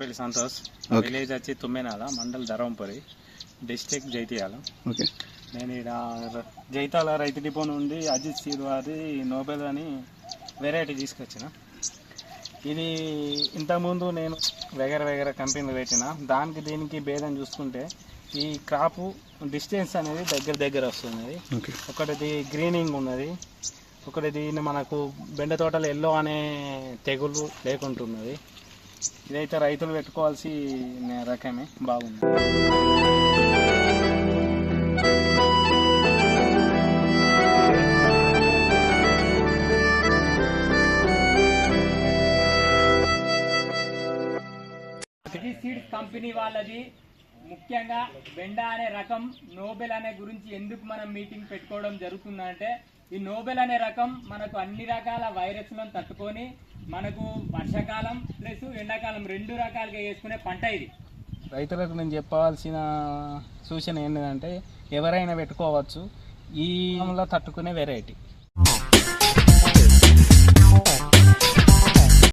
పేరు సంతోష్. విలేజ్ వచ్చి Tummenala mandal Dharmapuri district Jaityala. Okay నేను ఇక్కడ జైతాల రైతు డిపో నుండి అజిత్ సీడ్ వారి నోబెల్ అని వెరైటీ తీసుకొచ్చిన. ఇది ఇంతకుముందు నేను వేగర వేగర కంపెనీలు పెట్టిన. దానికి దీనికి భేదం చూసుకుంటే ఈ క్రాపు డిస్టెన్స్ అనేది దగ్గర దగ్గర వస్తుంది ఒకటిది గ్రీనింగ్ ఉన్నది. ఒకటి దీన్ని మనకు బెండ తోటలు ఎల్లో అనే తెగులు లేకుంటున్నది. ఇదైతే రైతులు పెట్టుకోవాల్సి రకమే. బాగుంది. సీడ్స్ కంపెనీ వాళ్ళది. ముఖ్యంగా బెండా అనే రకం నోబెల్ అనే గురించి ఎందుకు మనం మీటింగ్ పెట్టుకోవడం జరుగుతుందంటే ఈ నోబెల్ అనే రకం మనకు అన్ని రకాల వైరస్లను తట్టుకొని మనకు వర్షాకాలం ప్లస్ ఎండాకాలం రెండు రకాలుగా వేసుకునే పంట ఇది. రైతులకు నేను చెప్పాల్సిన సూచన ఏంటంటే ఎవరైనా పెట్టుకోవచ్చు. ఈ తట్టుకునే వెరైటీ